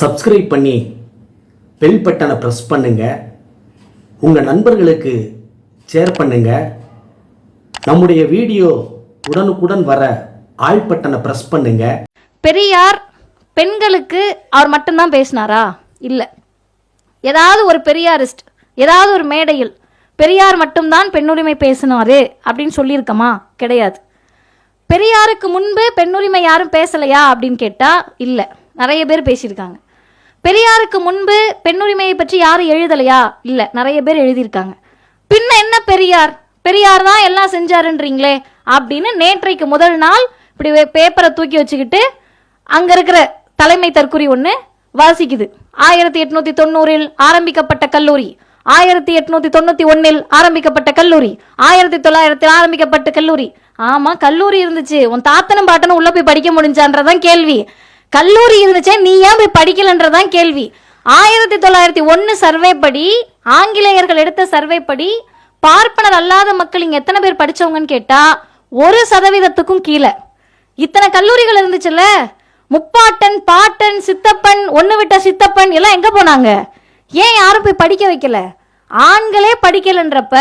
Subscribe பண்ணி bell பட்டனை press பண்ணுங்கள் உங்கள் நண்பர்களுக்கு ஷேர் பண்ணுங்கள் நம்முடைய வீடியோ உடனுக்குடன் வர ஆள் பட்டனை ப்ரெஸ் பண்ணுங்கள் பெரியார் பெண்களுக்கு அவர் மட்டும்தான் பேசினாரா? இல்லை. ஏதாவது ஒரு பெரியாரிஸ்ட் ஏதாவது ஒரு மேடையில் பெரியார் மட்டும்தான் பெண்ணுரிமை பேசினாரு அப்படின்னு சொல்லியிருக்கமா? கிடையாது. பெரியாருக்கு முன்பு பெண்ணுரிமை யாரும் பேசலையா அப்படின்னு கேட்டால் இல்லை. நிறைய பேர் பேசியிருக்காங்க. பெரியாருக்கு முன்பு பெண்ணுரிமையை பற்றி யாரும் எழுதலையா? இல்லை நிறைய பேர் எழுதியிருக்காங்க. பின்ன என்ன பெரியார்? பெரியார் தான் எல்லாம் செஞ்சாருன்றீங்களே அப்படின்னு நேற்றைக்கு முதல் நாள் இப்படி பேப்பரை தூக்கி வச்சுக்கிட்டு அங்கே இருக்கிற தலைமை தற்குறி ஒன்று வாசிக்குது. ஆயிரத்தி எட்நூத்தி தொண்ணூறில் ஆரம்பிக்கப்பட்ட கல்லூரி. ஆயிரத்தி எட்நூத்தி தொண்ணூத்தி ஒன்னில் ஆரம்பிக்கப்பட்ட கல்லூரி. ஆயிரத்தி தொள்ளாயிரத்தில் ஆரம்பிக்கப்பட்ட கல்லூரி. ஆமா கல்லூரி இருந்துச்சு. உன் தாத்தனும் பாட்டனும் உள்ள போய் படிக்க முடிஞ்சான்றதான் கேள்வி. கல்லூரி இருந்துச்சே நீ ஏன் போய் படிக்கலன்றதான் கேள்வி. ஆயிரத்தி தொள்ளாயிரத்தி ஒன்று சர்வே படி ஆங்கிலேயர்கள் எடுத்த சர்வே படி பார்ப்பனர் அல்லாத மக்கள் இங்கே எத்தனை பேர் படிச்சவங்கன்னு கேட்டால் ஒரு சதவீதத்துக்கும் கீழே. இத்தனை கல்லூரிகள் இருந்துச்சுல்ல? முப்பாட்டன் பாட்டன் சித்தப்பன் ஒன்று விட்ட சித்தப்பன் எல்லாம் எங்கே போனாங்க? ஏன் யாரும் போய் படிக்க வைக்கல? ஆண்களே படிக்கலன்றப்ப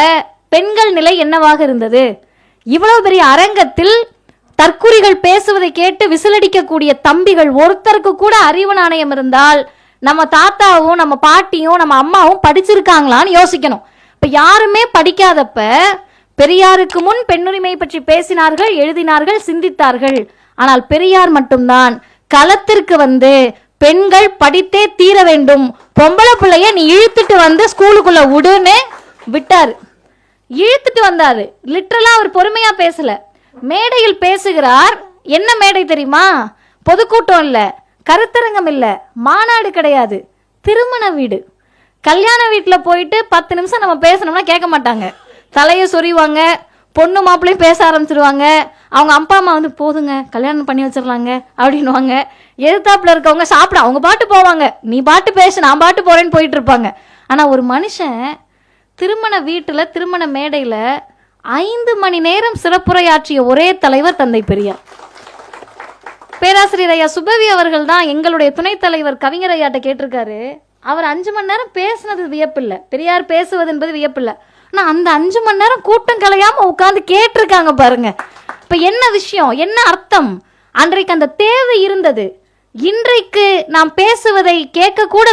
பெண்கள் நிலை என்னவாக இருந்தது? இவ்வளவு பெரிய அரங்கத்தில் தற்குறிகள் பேசுவதை கேட்டு விசிலடிக்கக்கூடிய தம்பிகள் ஒருத்தருக்கு கூட அறிவு நாணயம் இருந்தால் நம்ம தாத்தாவும் நம்ம பாட்டியும் நம்ம அம்மாவும் படிச்சிருக்காங்களான்னு யோசிக்கணும். இப்போ யாருமே படிக்காதப்ப பெரியாருக்கு முன் பெண்ணுரிமை பற்றி பேசினார்கள் எழுதினார்கள் சிந்தித்தார்கள். ஆனால் பெரியார் மட்டும்தான். களத்திற்கு வந்து பெண்கள் படித்தே தீர வேண்டும். பொம்பளை பிள்ளைய நீ இழுத்துட்டு வந்து ஸ்கூலுக்குள்ள விடுன்னு விட்டார். இழுத்துட்டு வந்தாரு. லிட்ரலா அவர் பொறுமையா பேசல. மேடையில் பேசுகிறார். என்ன மேடை தெரியுமா? பொதுக்கூட்டம் இல்ல. கருத்தரங்கம் இல்ல. மாநாடு கிடையாது. திருமண வீடு. கல்யாண வீட்டில் போயிட்டு பத்து நிமிஷம் நம்ம பேசணும்னா கேட்க மாட்டாங்க. தலையை சொறிவாங்க பொண்ணு மாப்பிள்ளையும் பேச ஆரம்பிச்சிருவாங்க. அவங்க அப்பா அம்மா வந்து போதுங்க கல்யாணம் பண்ணி வச்சிடலாங்க அப்படின்னுவாங்க. எதிர்த்தாப்புல இருக்கவங்க சாப்பிட அவங்க பாட்டு போவாங்க. நீ பாட்டு பேசு நான் பாட்டு போறேன்னு போயிட்டு இருப்பாங்க. ஆனால் ஒரு மனுஷன் திருமண வீட்டில் திருமண மேடையில் ஐந்து மணி நேரம் சிறப்புரையாற்றிய ஒரே தலைவர் தந்தை பெரியார். பேராசிரியர் ஐயா சுபவி அவர்கள் தான் எங்களுடைய துணைத் தலைவர் கவிஞர் ஐயாட்ட கேட்டிருக்காரு. அவர் அஞ்சு மணி நேரம் பேசுனது வியப்பில்லை. பெரியார் பேசுவது என்பது வியப்பில்லை. ஆனால் அந்த அஞ்சு மணி நேரம் கூட்டம் கலையாம உட்காந்து கேட்டிருக்காங்க பாருங்க. இப்போ என்ன விஷயம்? என்ன அர்த்தம்? அன்றைக்கு அந்த தேவை இருந்தது. இன்றைக்கு நாம் பேசுவதை கேட்க கூட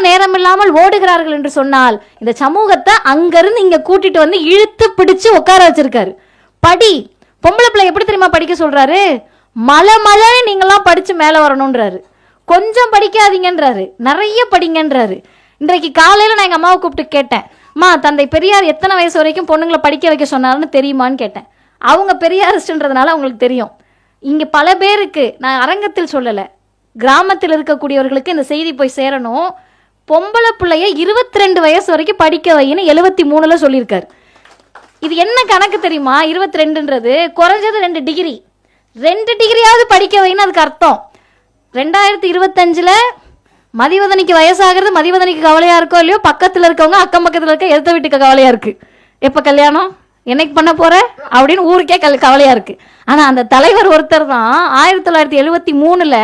ஓடுகிறார்கள் என்று சொன்னால் இந்த சமூகத்தை அங்கிருந்து இங்க கூட்டிட்டு வந்து இழுத்து பிடிச்சு உட்கார வச்சிருக்காரு. படி பொம்பளை பிள்ளை எப்படி தெரியுமா படிக்க சொல்றாரு? மலை மலைன்னு நீங்களாம் படிச்சு மேலே வரணுன்றாரு கொஞ்சம் படிக்காதீங்கன்றாரு. நிறைய படிங்கன்றாரு. இன்றைக்கு காலையில் நான் எங்கள் அம்மாவை கூப்பிட்டு கேட்டேன். மா தந்தை பெரியார் எத்தனை வயசு வரைக்கும் பொண்ணுங்களை படிக்க வைக்க சொன்னாருன்னு தெரியுமான்னு கேட்டேன். அவங்க பெரியாரிஸ்ட்ன்றதுனால அவங்களுக்கு தெரியும். இங்கே பல பேருக்கு நான் அரங்கத்தில் சொல்லலை. கிராமத்தில் இருக்கக்கூடியவர்களுக்கு இந்த செய்தி போய் சேரணும். பொம்பளை பிள்ளைய இருபத்தி ரெண்டு வயசு வரைக்கும் படிக்க வைன்னு எழுபத்தி மூணுல சொல்லியிருக்காரு. இது என்ன கணக்கு தெரியுமா? இருபத்தி ரெண்டுன்றது குறைஞ்சது ரெண்டு டிகிரி. ரெண்டு டிகிரியாவது படிக்க வைன்னு அதுக்கு அர்த்தம். ரெண்டாயிரத்தி இருபத்தஞ்சில் மதிவதனிக்கு வயசாகிறது மதிவதனிக்கு கவலையாக இருக்கோ இல்லையோ பக்கத்தில் இருக்கவங்க அக்கம் பக்கத்தில் இருக்க எடுத்த வீட்டுக்கு கவலையாக இருக்குது எப்போ கல்யாணம்? என்னைக்கு பண்ண போற? அப்படின்னு ஊருக்கே கல் கவலையாக இருக்குது ஆனால் அந்த தலைவர் ஒருத்தர் தான் ஆயிரத்தி தொள்ளாயிரத்தி எழுபத்தி மூணில்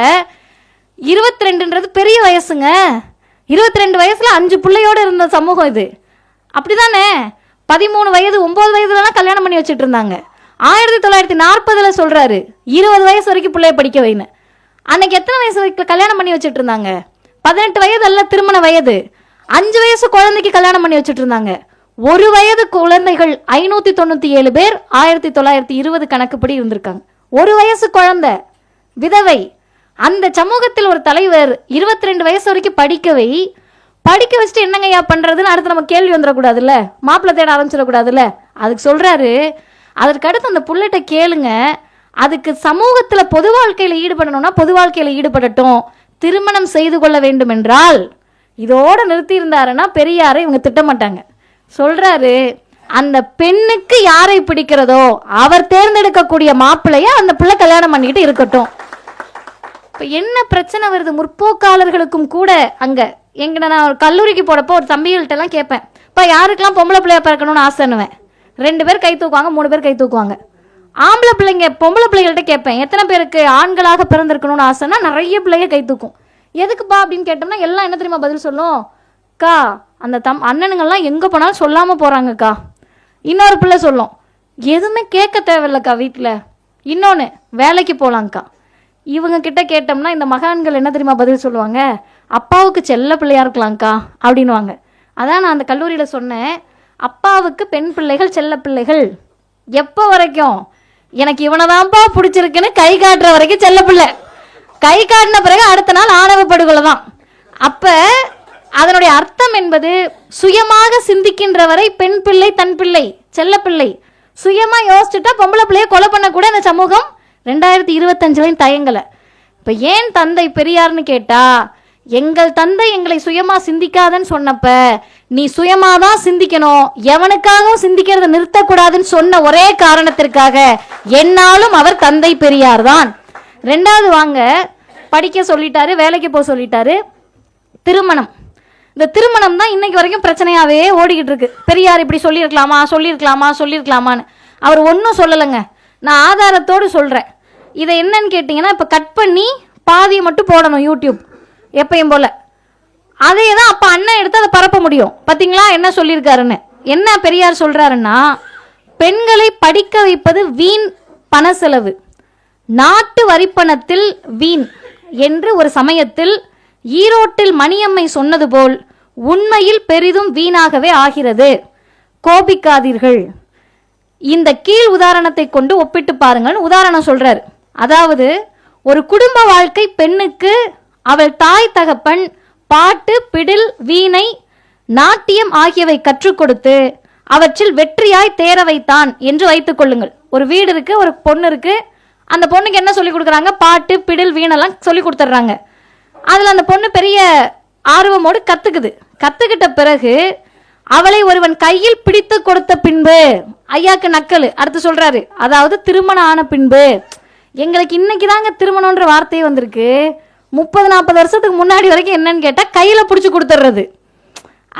இருபத்தி ரெண்டுன்றது பெரிய வயசுங்க. இருபத்தி ரெண்டு வயசில் அஞ்சு பிள்ளையோடு இருந்த சமூகம் இது. அப்படி தானே பதிமூணு வயது ஒம்பது வயதுலலாம் கல்யாணம் பண்ணி வச்சுட்டு இருந்தாங்க ஆயிரத்தி தொள்ளாயிரத்தி நாற்பதில் சொல்கிறாரு இருபது வயசு வரைக்கும் பிள்ளைய படிக்க வைன்னு. அன்னைக்கு எத்தனை வயசு வரைக்கும் கல்யாணம் பண்ணி வச்சுட்டு இருந்தாங்க பதினெட்டு வயது அல்ல திருமண வயது. அஞ்சு வயசு குழந்தைக்கு கல்யாணம் பண்ணி வச்சுட்டு இருந்தாங்க ஒரு வயது குழந்தைகள் ஐநூத்தி தொண்ணூத்தி ஏழு பேர் ஆயிரத்தி தொள்ளாயிரத்தி இருபது கணக்குப்படி இருந்திருக்காங்க. ஒரு வயசு குழந்தை விதவை அந்த சமூகத்தில் ஒரு தலைவர் இருபத்தி ரெண்டு வயசு வரைக்கும் படிக்கவை படிக்க வச்சுட்டு என்னங்கய்யா பண்ணுறதுன்னு அடுத்து நம்ம கேள்வி வந்துடக்கூடாதுல்ல மாப்பிள்ளை தேட ஆரம்பிச்சிடக்கூடாதுல்ல? அதுக்கு சொல்கிறாரு அதற்கு அடுத்து அந்த புள்ளட்ட கேளுங்க அதுக்கு சமூகத்தில் பொது வாழ்க்கையில் ஈடுபடணும்னா பொது வாழ்க்கையில் ஈடுபடட்டும். திருமணம் செய்து கொள்ள வேண்டும் என்றால் இதோடு நிறுத்தியிருந்தாருன்னா பெரியாரை இவங்க திட்டமாட்டாங்க. சொல்கிறாரு அந்த பெண்ணுக்கு யாரை பிடிக்கிறதோ அவர் தேர்ந்தெடுக்கக்கூடிய மாப்பிள்ளைய அந்த பிள்ளை கல்யாணம் பண்ணிக்கிட்டு இருக்கட்டும். இப்போ என்ன பிரச்சனை வருது? முற்போக்காளர்களுக்கும் கூட அங்கே. எங்க நான் ஒரு கல்லூரிக்கு போகிறப்போ ஒரு தம்பிகள்கிட்டலாம் கேட்பேன் இப்போ யாருக்கெல்லாம் பொம்பளை பிள்ளையா பிறக்கணும்னு ஆசைன்னுவேன். ரெண்டு பேர் கை தூக்குவாங்க மூணு பேர் கை தூக்குவாங்க. ஆம்பளை பிள்ளைங்க பொம்பளை பிள்ளைகள்கிட்ட கேட்பேன் எத்தனை பேருக்கு ஆண்களாக பிறந்திருக்கணும்னு ஆசைன்னா நிறைய பிள்ளைங்க கை தூக்கும். எதுக்குப்பா அப்படின்னு கேட்டோம்னா எல்லாம் என்ன தெரியுமா பதில் சொல்லும்? அக்கா அந்த தம் அண்ணனுங்கள்லாம் எங்கே போனாலும் சொல்லாமல் போகிறாங்கக்கா இன்னொரு பிள்ளை சொல்லும். எதுவுமே கேட்க தேவையில்லக்கா வீட்டில் இன்னொன்று வேலைக்கு போகலாங்க்கா இவங்க கிட்ட கேட்டோம்னா இந்த மகான்கள் என்ன தெரியுமா பதில் சொல்லுவாங்க? அப்பாவுக்கு செல்ல பிள்ளையாக இருக்கலாம்க்கா அப்படின்னுவாங்க. அதான் நான் அந்த கல்லூரியில் சொன்னேன். அப்பாவுக்கு பெண் பிள்ளைகள் செல்ல பிள்ளைகள். எப்போ வரைக்கும்? எனக்கு இவனை தான்ப்பா பிடிச்சிருக்குன்னு கை காட்டுற வரைக்கும் செல்ல பிள்ளை. கை காட்டின பிறகு அடுத்த நாள் ஆணவ படுகொலை தான் அப்போ அதனுடைய அர்த்தம் என்பது சுயமாக சிந்திக்கின்ற வரை பெண் பிள்ளை தன் பிள்ளை செல்ல பிள்ளை. சுயமாக யோசிச்சுட்டா பொம்பளை பிள்ளைய கொலை பண்ண கூட இந்த சமூகம் ரெண்டாயிரத்தி இருபத்தஞ்சுலையும் தயங்கலை. இப்போ ஏன் தந்தை பெரியார்னு கேட்டா எங்கள் தந்தை எங்களை சுயமாக சிந்திக்காதன்னு சொன்னப்ப நீ சுயமாக தான் சிந்திக்கணும் எவனுக்காகவும் சிந்திக்கிறத நிறுத்தக்கூடாதுன்னு சொன்ன ஒரே காரணத்திற்காக என்னாலும் அவர் தந்தை பெரியார் தான் ரெண்டாவது வாங்க படிக்க சொல்லிட்டாரு வேலைக்கு போக சொல்லிட்டாரு. திருமணம். இந்த திருமணம் தான் இன்னைக்கு வரைக்கும் பிரச்சனையாகவே ஓடிக்கிட்டு இருக்கு. பெரியார் இப்படி சொல்லியிருக்கலாமா சொல்லியிருக்கலாமா சொல்லியிருக்கலாமான்னு. அவர் ஒன்றும் சொல்லலைங்க. நான் ஆதாரத்தோடு சொல்கிறேன் இதை என்னன்னு கேட்டிங்கன்னா இப்போ கட் பண்ணி பாதியை மட்டும் போடணும் யூடியூப் எப்பயும் போல். அதே தான் அப்போ அண்ணன் எடுத்து அதை பரப்ப முடியும். பார்த்தீங்களா என்ன சொல்லியிருக்காருன்னு. என்ன பெரியார் சொல்கிறாருன்னா பெண்களை படிக்க வைப்பது வீண் பண செலவு நாட்டு வரிப்பணத்தில் வீண் என்று ஒரு சமயத்தில் ஈரோட்டில் மணியம்மை சொன்னது போல் உண்மையில் பெரிதும் வீணாகவே ஆகிறது. கோபிக்காதீர்கள். இந்த கீழ் உதாரணத்தை கொண்டு ஒப்பிட்டு பாருங்கள் உதாரணம் சொல்றாரு. அதாவது ஒரு குடும்ப வாழ்க்கை பெண்ணுக்கு அவள் தாய் தகப்பன் பாட்டு பிடில் வீணை நாட்டியம் ஆகியவை கற்றுக் கொடுத்து அவற்றில் வெற்றியாய் தேர வைத்தான் என்று வைத்துக் கொள்ளுங்கள். ஒரு வீடு இருக்கு ஒரு பொண்ணு இருக்கு. அந்த பொண்ணுக்கு என்ன சொல்லி கொடுக்குறாங்க? பாட்டு பிடில் வீணெல்லாம் சொல்லி கொடுத்துட்றாங்க. அதில் அந்த பொண்ணு பெரிய ஆர்வமோடு கத்துக்குது. கத்துக்கிட்ட பிறகு அவளை ஒருவன் கையில் பிடித்து கொடுத்த பின்பு ஐயாக்கு நக்கல். அடுத்து சொல்றாரு அதாவது திருமணம் ஆன பின்பு எங்களுக்கு இன்னைக்கு தாங்க திருமணம்ன்ற வார்த்தையே வந்திருக்கு. முப்பது நாற்பது வருஷத்துக்கு முன்னாடி வரைக்கும் என்னன்னு கேட்டால் கையில் பிடிச்சி கொடுத்துட்றது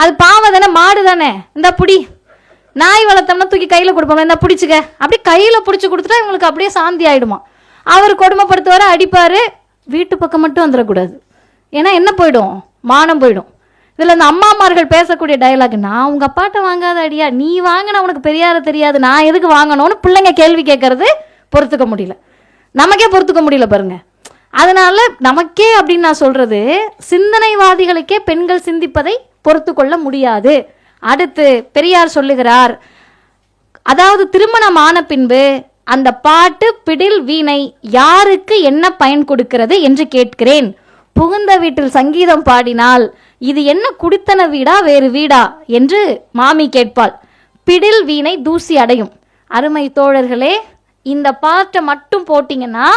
அது பாவம் தானே மாடு தானே. இந்த பிடி. நாய் வளர்த்தோம்னா தூக்கி கையில் கொடுப்போம் இந்த பிடிச்சிக்க. அப்படி கையில் பிடிச்சி கொடுத்துட்டா இவங்களுக்கு அப்படியே சாந்தி ஆகிடுமா அவர் கொடுமைப்படுத்துவார் அடிப்பார். வீட்டு பக்கம் மட்டும் வந்துடக்கூடாது. ஏன்னா என்ன போயிடும்? மானம் போயிடும். இதில் இந்த அம்மாமார்கள் பேசக்கூடிய டயலாக் நான் உங்கள் அப்பாட்ட வாங்காத அடியா. நீ வாங்கின உனக்கு பெரியார தெரியாது. நான் எதுக்கு வாங்கணும்னு பிள்ளைங்க கேள்வி கேட்கறது பொறுத்துக்க முடியல. நமக்கே பொறுத்துக்க முடியல பாருங்க. அதனால நமக்கே அப்படின்னு நான் சொல்றது சிந்தனைவாதிகளுக்கே பெண்கள் சிந்திப்பதை பொறுத்து கொள்ள முடியாது. அடுத்து பெரியார் சொல்லுகிறார் அதாவது திருமணம் ஆன பின்பு அந்த பாட்டு பிடில் வீணை யாருக்கு என்ன பயன் கொடுக்கிறது என்று கேட்கிறேன். புகுந்த வீட்டில் சங்கீதம் பாடினால் இது என்ன குடித்தன வீடா வேறு வீடா? என்று மாமி கேட்பாள். பிடில் வீணை தூசி அடையும். அருமை தோழர்களே இந்த பாட்டை மட்டும் போட்டிங்கன்னா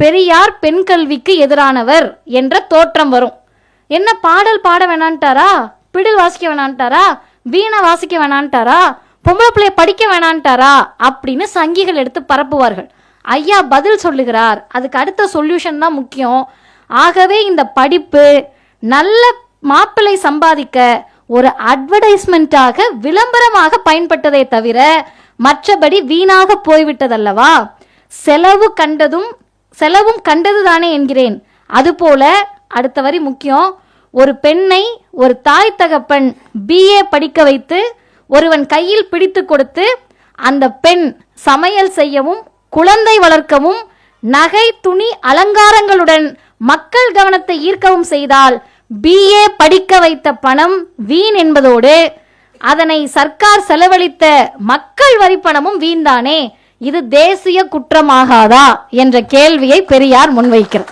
பெரியார் பெண் கல்விக்கு எதிரானவர் என்ற தோற்றம் வரும். என்ன பாடல் பாட வேணான்ட்டாரா? பிடில் வாசிக்க வேணான்ட்டாரா? வீணை வாசிக்க வேணான்ட்டாரா? பொம்பளை பிள்ளைய படிக்க வேணான்ட்டாரா? அப்படின்னு சங்கிகள் எடுத்து பரப்புவார்கள். ஐயா பதில் சொல்லுகிறார். அதுக்கு அடுத்த சொல்யூஷன் தான் முக்கியம். ஆகவே இந்த படிப்பு நல்ல மாப்பிள்ளை சம்பாதிக்க ஒரு அட்வர்டைஸ்மெண்ட்டாக விளம்பரமாக பயன்பட்டதே தவிர மற்றபடி வீணாக போய்விட்டதல்லவா? செலவு கண்டதும் செலவும் கண்டது தானே என்கிறேன். அதுபோல அடுத்த வரி முக்கியம் ஒரு பெண்ணை ஒரு தாய் தகப்பன் பிஏ படிக்க வைத்து ஒருவன் கையில் பிடித்து கொடுத்து அந்த பெண் சமையல் செய்யவும் குழந்தை வளர்க்கவும் நகை துணி அலங்காரங்களுடன் மக்கள் கவனத்தை ஈர்க்கவும் செய்தால் பிஏ படிக்க வைத்த பணம் வீண் என்பதோடு அதனை சர்க்கார் செலவழித்த மக்கள் வரிப்பணமும் வீண்தானே? இது தேசிய குற்றமாகாதா? என்ற கேள்வியை பெரியார் முன்வைக்கிறார்.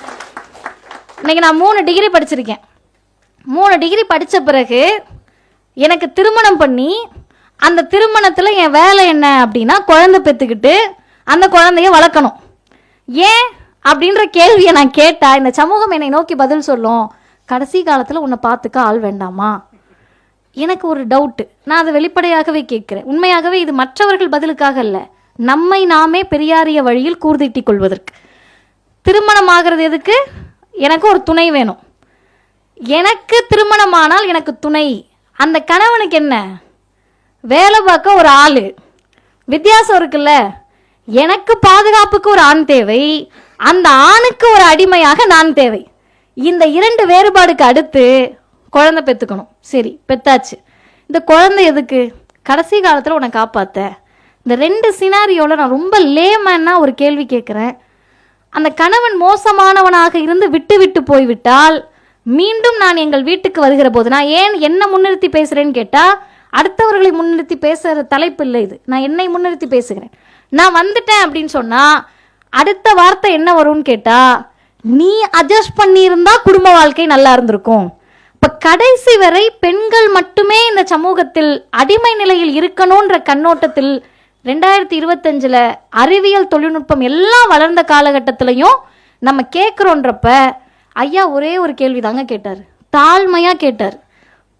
இன்னைக்கு நான் மூணு டிகிரி படிச்சிருக்கேன். மூணு டிகிரி படித்த பிறகு எனக்கு திருமணம் பண்ணி அந்த திருமணத்தில் என் வேலை என்ன அப்படின்னா குழந்தை பெற்றுக்கிட்டு அந்த குழந்தைய வளர்க்கணும். ஏன் அப்படின்ற கேள்வியை நான் கேட்டால் இந்த சமூகம் என்னை நோக்கி பதில் சொல்லும். கடைசி காலத்தில் உன்னை பார்த்துக்க ஆள் வேண்டாமா? எனக்கு ஒரு டவுட்டு நான் அதை வெளிப்படையாகவே கேட்குறேன். உண்மையாகவே இது மற்றவர்கள் பதிலுக்காக அல்ல. நம்மை நாமே பெரியாரிய வழியில் கூர்தீட்டிக் கொள்வதற்கு. திருமணம் ஆகிறது எதுக்கு? எனக்கு ஒரு துணை வேணும். எனக்கு திருமணமானால் எனக்கு துணை. அந்த கணவனுக்கு என்ன? வேலை பார்க்க ஒரு ஆள். வித்தியாசம் இருக்குல்ல. எனக்கு பாதுகாப்புக்கு ஒரு ஆண் தேவை. அந்த ஆணுக்கு ஒரு அடிமையாக நான் தேவை. இந்த இரண்டு வேறுபாடுக்கு அடுத்து குழந்தை பெற்றுக்கணும் சரி பெத்தாச்சு. இந்த குழந்தை எதுக்கு? கடைசி காலத்தில் உன்னை காப்பாத்த. இந்த ரெண்டு சினாரியோவில் நான் ரொம்ப லேமேனாக ஒரு கேள்வி கேட்குறேன் அந்த கணவன் மோசமானவனாக இருந்து விட்டு விட்டு போய்விட்டால் மீண்டும் நான் எங்கள் வீட்டுக்கு வருகிற போது நான் ஏன் என்ன முன்னிறுத்தி பேசுகிறேன்னு கேட்டால் அடுத்தவர்களை முன்னிறுத்தி பேசுகிற தலைப்பு இல்லை இது. நான் என்னை முன்னிறுத்தி பேசுகிறேன். நான் வந்துட்டேன் அப்படின்னு சொன்னால் அடுத்த வார்த்தை என்ன வரும்னு கேட்டால் நீ அட்ஜஸ்ட் பண்ணியிருந்தா குடும்ப வாழ்க்கை நல்லா இருந்திருக்கும். இப்போ கடைசி வரை பெண்கள் மட்டுமே இந்த சமூகத்தில் அடிமை நிலையில் இருக்கணுன்ற கண்ணோட்டத்தில் ரெண்டாயிரத்தி இருபத்தஞ்சில் அறிவியல் தொழில்நுட்பம் எல்லாம் வளர்ந்த காலகட்டத்திலையும் நம்ம கேட்குறோன்றப்ப ஐயா ஒரே ஒரு கேள்வி தாங்க கேட்டார். தாழ்மையாக கேட்டார்.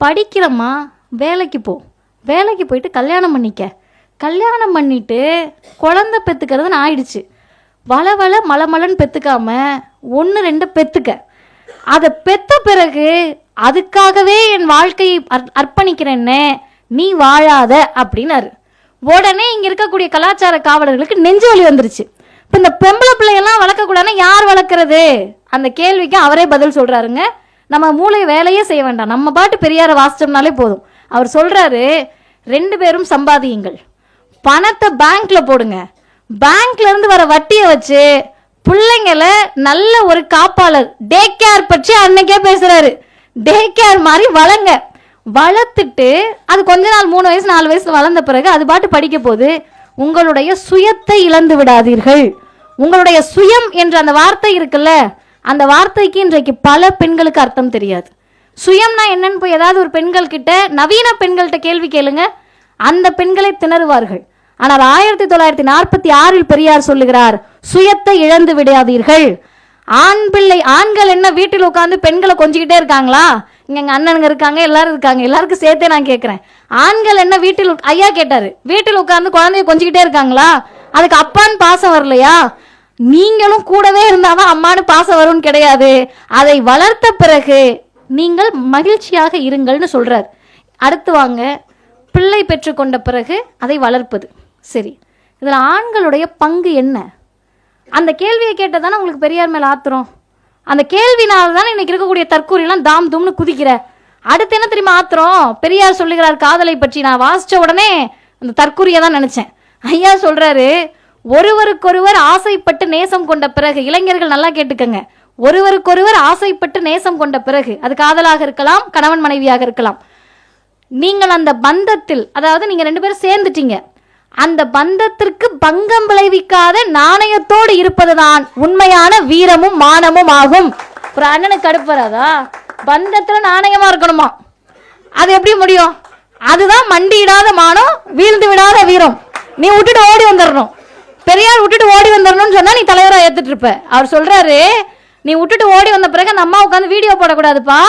படிக்கிறம்மா வேலைக்கு போ. வேலைக்கு போயிட்டு கல்யாணம் பண்ணிக்க. கல்யாணம் பண்ணிட்டு குழந்தை பெற்றுக்கிறதுன்னு ஆயிடுச்சு வள வள மலமலன்னு பெற்றுக்காம ஒன்று ரெண்டு பெற்றுக்க அதை பெற்ற பிறகு அதுக்காகவே என் வாழ்க்கையை அர்ப்பணிக்கிறேன்னு நீ வாழாத அப்படின்னாரு. உடனே இங்கே இருக்கக்கூடிய கலாச்சார காவலர்களுக்கு நெஞ்சு வலி வந்துருச்சு. இப்போ இந்த பெம்பளை பிள்ளையெல்லாம் வளர்க்கக்கூடாதுன்னா யார் வளர்க்குறது? அந்த கேள்விக்கு அவரே பதில் சொல்கிறாருங்க நம்ம மூளை வேலையே செய்ய வேண்டாம். நம்ம பாட்டு பெரியாரை வாசிச்சோம்னாலே போதும். அவர் சொல்கிறாரு ரெண்டு பேரும் சம்பாதியுங்கள். பணத்தை பேங்க்ல போடுங்க. பேங்க்ல இருந்து வர வட்டியை வச்சு பிள்ளைங்கள நல்ல ஒரு காப்பாளர் டே கேர் பற்றி அன்னைக்கே பேசுறாரு. டே கேர் மாதிரி வளங்க. வளர்த்துட்டு அது கொஞ்ச நாள் மூணு வயசு நாலு வயசு வளர்ந்த பிறகு அது பாட்டு படிக்க போது உங்களுடைய சுயத்தை இழந்து விடாதீர்கள். உங்களுடைய சுயம் என்ற அந்த வார்த்தை இருக்குல்ல அந்த வார்த்தைக்கு இன்றைக்கு பல பெண்களுக்கு அர்த்தம் தெரியாது. சுயம்னா என்னன்னு போய் ஏதாவது ஒரு பெண்கள் கிட்ட நவீன பெண்கள்கிட்ட கேள்வி கேளுங்க அந்த பெண்களை திணறுவார்கள். ஆனால் ஆயிரத்தி தொள்ளாயிரத்தி நாற்பத்தி ஆறில் பெரியார் சொல்லுகிறார் சுயத்தை இழந்து விடாதீர்கள். ஆண் பிள்ளை ஆண்கள் என்ன வீட்டில் உட்காந்து பெண்களை கொஞ்சிக்கிட்டே இருக்காங்களா? இங்க எங்கள் அண்ணனுங்க இருக்காங்க எல்லாரும் இருக்காங்க. எல்லாருக்கும் சேர்த்தே நான் கேட்குறேன் ஆண்கள் என்ன வீட்டில் ஐயா கேட்டாரு. வீட்டில் உட்காந்து குழந்தைய கொஞ்சிக்கிட்டே இருக்காங்களா? அதுக்கு அப்பான்னு பாசம் வரலையா? நீங்களும் கூடவே இருந்தாதான் அம்மானு பாசம் வரும்னு கிடையாது. அதை வளர்த்த பிறகு நீங்கள் மகிழ்ச்சியாக இருங்கள்னு சொல்றார். அடுத்து வாங்க. பிள்ளை பெற்றுக்கொண்ட பிறகு அதை வளர்ப்பது. சரி. இதில் ஆண்களுடைய பங்கு என்ன? அந்த கேள்வியை கேட்டதானே உங்களுக்கு பெரியார் மேல ஆத்திரம்? அந்த கேள்வினால தானே இன்னைக்கு இருக்கக்கூடிய தற்கூரியெல்லாம் தாம் தும்னு குதிக்கிற. அடுத்து என்ன தெரியுமா ஆத்திரம்? பெரியார் சொல்லுகிறார் காதலை பற்றி நான் வாசிச்ச உடனே அந்த தற்கூரியை தான் நினைச்சேன். ஐயா சொல்றாரு ஒருவருக்கொருவர் ஆசைப்பட்டு நேசம் கொண்ட பிறகு இளைஞர்கள் நல்லா கேட்டுக்கங்க. ஒருவருக்கொருவர் ஆசைப்பட்டு நேசம் கொண்ட பிறகு அது காதலாக இருக்கலாம் கணவன் மனைவியாக இருக்கலாம். நீங்கள் அந்த பந்தத்தில் அதாவது நீங்க ரெண்டு பேரும் சேர்ந்துட்டீங்க அந்த பந்தத்திற்கு பங்கம் விளைவிக்காத நாணயத்தோடு இருப்பதுதான் உண்மையான வீரமும் மானமும் ஆகும். ஒரு அண்ணனுக்கு கடுப்பு வராதா? பந்தத்துல நாணயமா இருக்கணுமா? அது எப்படி முடியும்? அதுதான் மண்டியிடாத மானம் வீழ்ந்து விடாத வீரம். நீ விட்டுட்டு ஓடி வந்துடணும் பெரியார் விட்டுட்டு ஓடி வந்துடணும்னு சொன்னா நீ தலைவரா ஏத்துட்டு இருப்ப. அவர் சொல்றாரு நீ விட்டுட்டு ஓடி வந்த பிறகு அந்த அம்மா உட்காந்து வீடியோ போடக்கூடாதுப்பா.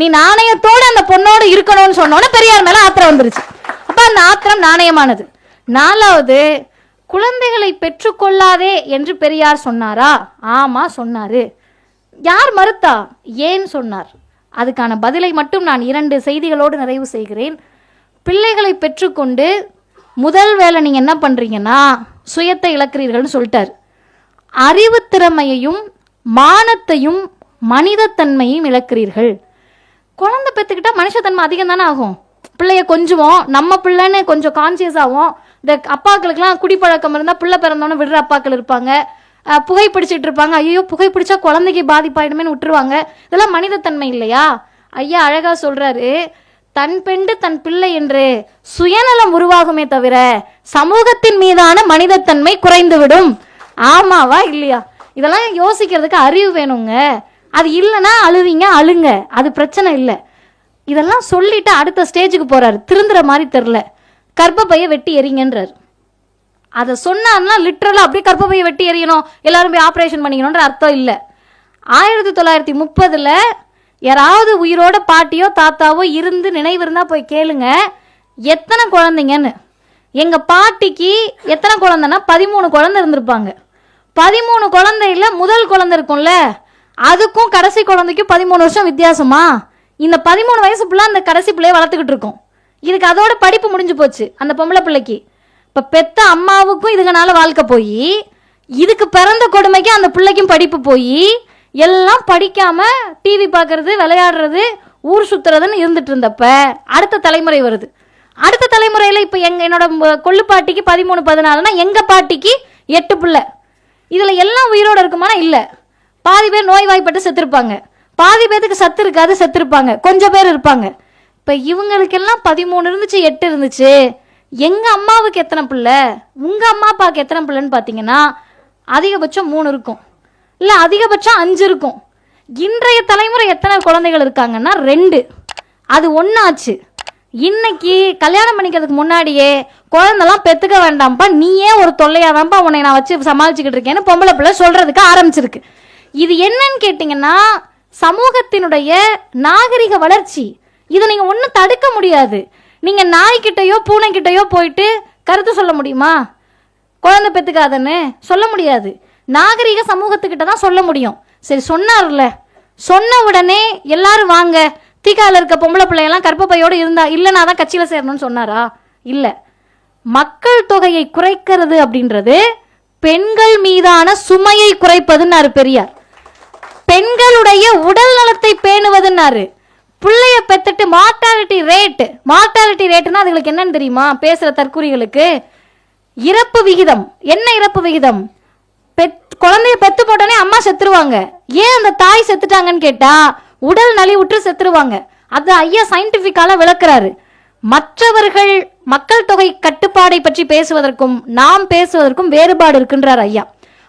நீ நாணயத்தோட அந்த பொண்ணோட இருக்கணும்னு சொன்னோன்னே பெரியார் மேல ஆத்திரம் வந்துருச்சு. அப்ப அந்த ஆத்திரம் நாணயமானது. நாலாவது குழந்தைகளை பெற்றுக்கொள்ளாதே என்று பெரியார் சொன்னாரா? ஆமா சொன்னாரு. யார் மறுத்தா? ஏன் சொன்னார்? அதுக்கான பதிலை மட்டும் நான் இரண்டு செய்திகளோடு நிறைவு செய்கிறேன். பிள்ளைகளை பெற்றுக்கொண்டு முதல் வேலை நீங்கள் என்ன பண்ணுறீங்கன்னா சுயத்தை இழக்கிறீர்கள்னு சொல்லிட்டார். அறிவு திறமையையும் மானத்தையும் மனிதத்தன்மையும் இழக்கிறீர்கள். குழந்தை பெற்றுக்கிட்டா மனுஷத்தன்மை அதிகம் தானே ஆகும். பிள்ளைய கொஞ்சுவோம். நம்ம பிள்ளைன்னு கொஞ்சம் கான்சியஸ் ஆகும் இந்த அப்பாக்களுக்கெல்லாம் குடிப்பழக்கம் இருந்தால் பிள்ளை பிறந்தோன்னே விடுற அப்பாக்கள் இருப்பாங்க. புகை பிடிச்சிட்டு இருப்பாங்க. ஐயோ புகை பிடிச்சா குழந்தைக்கு பாதிப்பாயிடுமேன்னு விட்டுருவாங்க. இதெல்லாம் மனிதத்தன்மை இல்லையா? ஐயா அழகா சொல்றாரு தன் பெண்டு தன் பிள்ளை என்று சுயநலம் உருவாகுமே தவிர சமூகத்தின் மீதான மனிதத்தன்மை குறைந்துவிடும். ஆமாவா இல்லையா? இதெல்லாம் யோசிக்கிறதுக்கு அறிவு வேணுங்க. அது இல்லைன்னா அழுவீங்க அழுங்க. அது பிரச்சனை இல்லை. இதெல்லாம் சொல்லிட்டு அடுத்த ஸ்டேஜுக்கு போறாரு. திருந்துற மாதிரி தெரில கர்ப்பப்பைய வெட்டி எறிங்கன்றார். அதை சொன்னார்னா லிட்ரலாக அப்படியே கர்ப்பப்பையை வெட்டி எறியணும். எல்லாரும் போய் ஆப்ரேஷன் பண்ணிக்கணுன்ற அர்த்தம் இல்லை. ஆயிரத்தி தொள்ளாயிரத்தி முப்பதில் யாராவது உயிரோட பாட்டியோ தாத்தாவோ இருந்து நினைவு இருந்தால் போய் கேளுங்க. எத்தனை குழந்தைங்கன்னு. எங்கள் பாட்டிக்கு எத்தனை குழந்தைன்னா பதிமூணு குழந்தை இருந்திருப்பாங்க. பதிமூணு குழந்தையில முதல் குழந்தை இருக்கும்ல. அதுக்கும் கடைசி குழந்தைக்கும் பதிமூணு வருஷம் வித்தியாசமா? இந்த பதிமூணு வயசு பிள்ளை அந்த கடைசி பிள்ளைய வளர்த்துக்கிட்டு இருக்கோம். இதுக்கு அதோட படிப்பு முடிஞ்சு போச்சு அந்த பொம்பளை பிள்ளைக்கு. இப்போ பெத்த அம்மாவுக்கும் இதுங்கனால வாழ்க்கை போய் இதுக்கு பிறந்த கொடுமைக்கு அந்த பிள்ளைக்கும் படிப்பு போய் எல்லாம் படிக்காம டிவி பார்க்கறது விளையாடுறது ஊர் சுத்துறதுன்னு இருந்துட்டு இருந்தப்ப அடுத்த தலைமுறை வருது. அடுத்த தலைமுறையில் இப்போ எங்க என்னோட ம- கொள்ளு பாட்டிக்கு பதிமூணு பதினாலுனா எங்க பாட்டிக்கு எட்டு பிள்ளை. இதில் எல்லாம் உயிரோட இருக்குமானா இல்லை. பாதி பேர் நோய்வாய்ப்பட்டு செத்துருப்பாங்க. பாதி பேர்த்துக்கு சத்து இருக்காது செத்துருப்பாங்க. கொஞ்சம் பேர் இருப்பாங்க. இப்போ இவங்களுக்கெல்லாம் பதிமூணு இருந்துச்சு எட்டு இருந்துச்சு. எங்கள் அம்மாவுக்கு எத்தனை பிள்ளை? உங்கள் அம்மா அப்பாவுக்கு எத்தனை பிள்ளைன்னு பார்த்தீங்கன்னா அதிகபட்சம் மூணு இருக்கும். இல்லை அதிகபட்சம் அஞ்சு இருக்கும். இன்றைய தலைமுறை எத்தனை குழந்தைகள் இருக்காங்கன்னா ரெண்டு. அது ஒன்றாச்சு இன்னைக்கு கல்யாணம் பண்ணிக்கிறதுக்கு முன்னாடியே குழந்தெல்லாம் பெற்றுக்க வேண்டாம்ப்பா நீயே ஒரு தொல்லையாதான்ப்பா உன்னை நான் வச்சு சமாளிச்சுக்கிட்டு இருக்கேன்னு பொம்பளை பிள்ளை சொல்கிறதுக்கு ஆரம்பிச்சிருக்கு. இது என்னன்னு கேட்டிங்கன்னா சமூகத்தினுடைய நாகரிக வளர்ச்சி இதை நீங்கள் ஒன்றும் தடுக்க முடியாது. நீங்கள் நாய்கிட்டயோ பூனைக்கிட்டையோ போயிட்டு கருத்து சொல்ல முடியுமா? குழந்தை பெற்றுக்காதன்னு சொல்ல முடியாது. நாகரிக சமூகத்துக்கிட்ட தான் சொல்ல முடியும். சரி சொன்னார்ல. சொன்ன உடனே எல்லாரும் வாங்க. தீக்கால இருக்க பொம்பளை பிள்ளையெல்லாம் கர்ப்பப்பையோடு இருந்தா இல்லைனா தான் கட்சியில் சேரணும்னு சொன்னாரா? இல்லை. மக்கள் தொகையை குறைக்கிறது அப்படின்றது பெண்கள் மீதான சுமையை குறைப்பதுன்னாரு பெரியார். பெண்களுடைய உடல் நலத்தை பேணுவதுன்னாரு. பிள்ளைய பெத்துட்டு மார்டாலிட்டி ரேட் மார்டாலிட்டி ரேட்டுனா அதுகளுக்கு என்னன்னு தெரியுமா? பேசுற தற்கூறிகளுக்கு. இறப்பு விகிதம். என்ன இறப்பு விகிதம்? பெத் குழந்தைய பெத்து போட்டோன்னே அம்மா செத்துருவாங்க. ஏன் அந்த தாய் செத்துட்டாங்கன்னு கேட்டா உடல் நலிவுற்று செத்துருவாங்க. அது ஐயா சயின்டிபிக்கால விளக்குறாரு. மற்றவர்கள் மக்கள் தொகை கட்டுப்பாடை பற்றி பேசுவதற்கும் நாம் பேசுவதற்கும் வேறுபாடு இருக்கின்றார் ஐயா.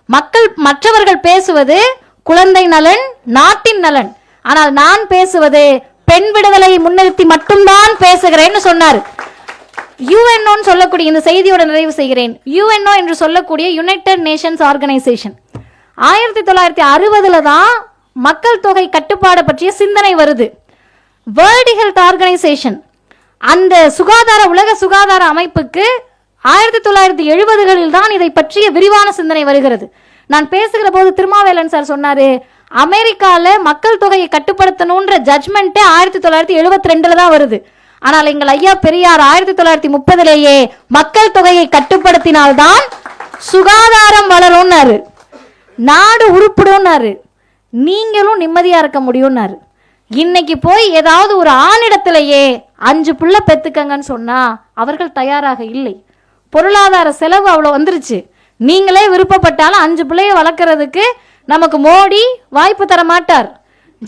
மக்கள் மற்றவர்கள் பேசுவது குழந்தை நலன் நாட்டின் நலன். ஆனால் நான் பேசுவது பெண் விடுதலையை முன்னிறுத்தி மட்டும்தான் பேசுகிறேன்னு சொன்னார். யுஎன்ஓன்னு சொல்லக்கூடிய இந்த செய்தியோட நிறைவு செய்கிறேன். யுஎன்ஓ என்று சொல்லக்கூடிய யுனைடெட் நேஷன்ஸ் ஆர்கனைசேஷன் ஆயிரத்தி தொள்ளாயிரத்தி அறுபதுல தான் மக்கள் தொகை கட்டுப்பாடு பற்றிய சிந்தனை வருது. வேர்ல்டு ஹெல்த் ஆர்கனைசேஷன் அந்த சுகாதார உலக சுகாதார அமைப்புக்கு ஆயிரத்தி தொள்ளாயிரத்தி எழுபதுகளில் தான் இதை பற்றிய விரிவான சிந்தனை வருகிறது. நான் பேசுகிற போது திருமாவேலன் சார் சொன்னாரு அமெரிக்காவில் மக்கள் தொகையை கட்டுப்படுத்தணுன்ற ஜட்மெண்ட்டே ஆயிரத்தி தொள்ளாயிரத்தி எழுபத்தி ரெண்டில் தான் வருது. ஆனால் எங்கள் ஐயா பெரியார் ஆயிரத்தி தொள்ளாயிரத்தி முப்பதுலேயே மக்கள் தொகையை கட்டுப்படுத்தினால்தான் சுகாதாரம் வளரும்னாரு. நாடு உருப்பிடும்னாரு. நீங்களும் நிம்மதியாக இருக்க முடியும்னாரு. இன்னைக்கு போய் ஏதாவது ஒரு ஆணிடத்திலேயே அஞ்சு புள்ள பெத்துக்கங்கன்னு சொன்னால் அவர்கள் தயாராக இல்லை. பொருளாதார செலவு அவ்வளோ வந்துருச்சு. நீங்களே விருப்பப்பட்டாலும் அஞ்சு பிள்ளைய வளர்க்குறதுக்கு நமக்கு மோடி வாய்ப்பு தர மாட்டார்.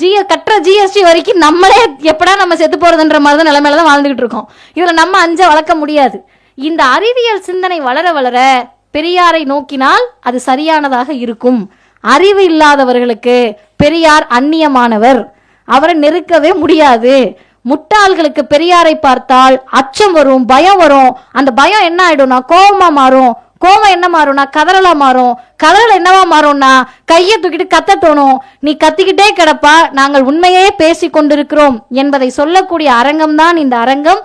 ஜிஎ கட்டுற ஜிஎஸ்டி வரைக்கும் நம்மளே எப்படா நம்ம செத்து போறதுன்ற மாதிரி தான் நிலைமையில தான் வாழ்ந்துகிட்டு இருக்கோம். இதில் நம்ம அஞ்ச வளர்க்க முடியாது. இந்த அறிவியல் சிந்தனை வளர வளர பெரியாரை நோக்கினால் அது சரியானதாக இருக்கும். அறிவு இல்லாதவர்களுக்கு பெரியார் அந்நியமானவர். அவரை நெருக்கவே முடியாது. முட்டாள்களுக்கு பெரியாரை பார்த்தால் அச்சம் வரும் பயம் வரும். அந்த பயம் என்ன ஆயிடும்னா கோபமா மாறும். கோவம் என்ன மாறும்னா கதறலா மாறும். கதறல் என்னவா மாறும்னா கையை தூக்கிட்டு கத்த தோணும் நீ கத்திக்கிட்டே கிடப்பா நாங்கள் உண்மையே பேசி கொண்டிருக்கிறோம் என்பதை சொல்லக்கூடிய அரங்கம் தான் இந்த அரங்கம்.